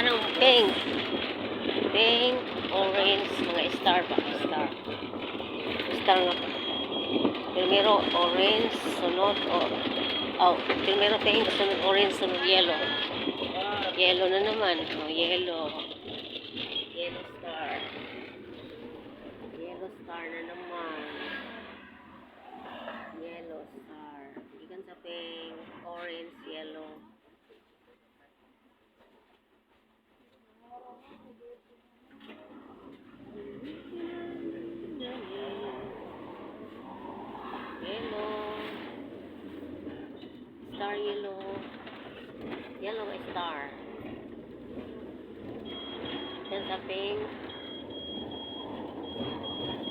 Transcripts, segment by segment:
Anong pink? Pink, orange, mga star ba? Star. Star nga pa. Primero, orange, sunod, o, oh, primero pink, sunod orange, sunod yellow. Yellow na naman. Oh, yellow. Yellow star. Yellow star na naman. Yellow star. Ikan sa pink, orange, yellow. Yellow. Star yellow. Yellow star. Yan sa pink.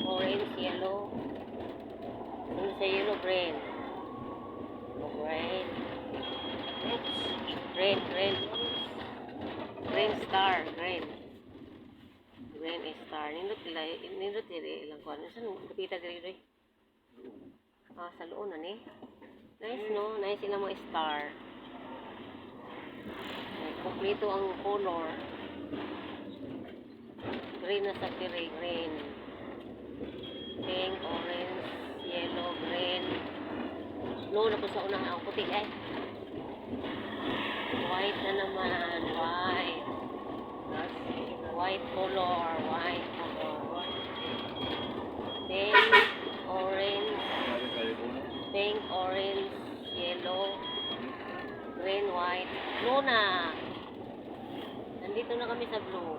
Orange, yellow. Ano sa yellow, green. Green. Green, green. Green star, green. Green star. Nindot nila, nindot nila ilang kuwan. Saan kapita dili rin? Ah, sa loob na ni. Nice, no? Nice sila mga star. Kompleto ang color. Green na sa tiri, green. Pink, orange, yellow, green. No, na sa unang ang puti eh. White na naman, white. White color, white color. Pink, orange, pink, orange, yellow, green, white. Blue na. Nandito na kami sa blue.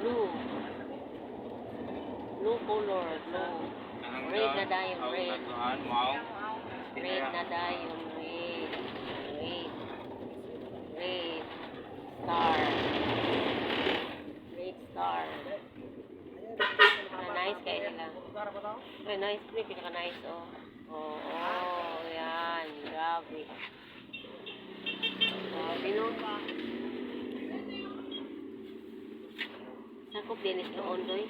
Blue. Blue color, blue. Red na dayon, red. Red na dayon, red. Red. Red. Star. Red star. Na nice kayo nila. Ay, nice. May pinaka-nice, oh. Oo, oh, oh. Grabe. Grabe, no? Sakop din is noon, doy.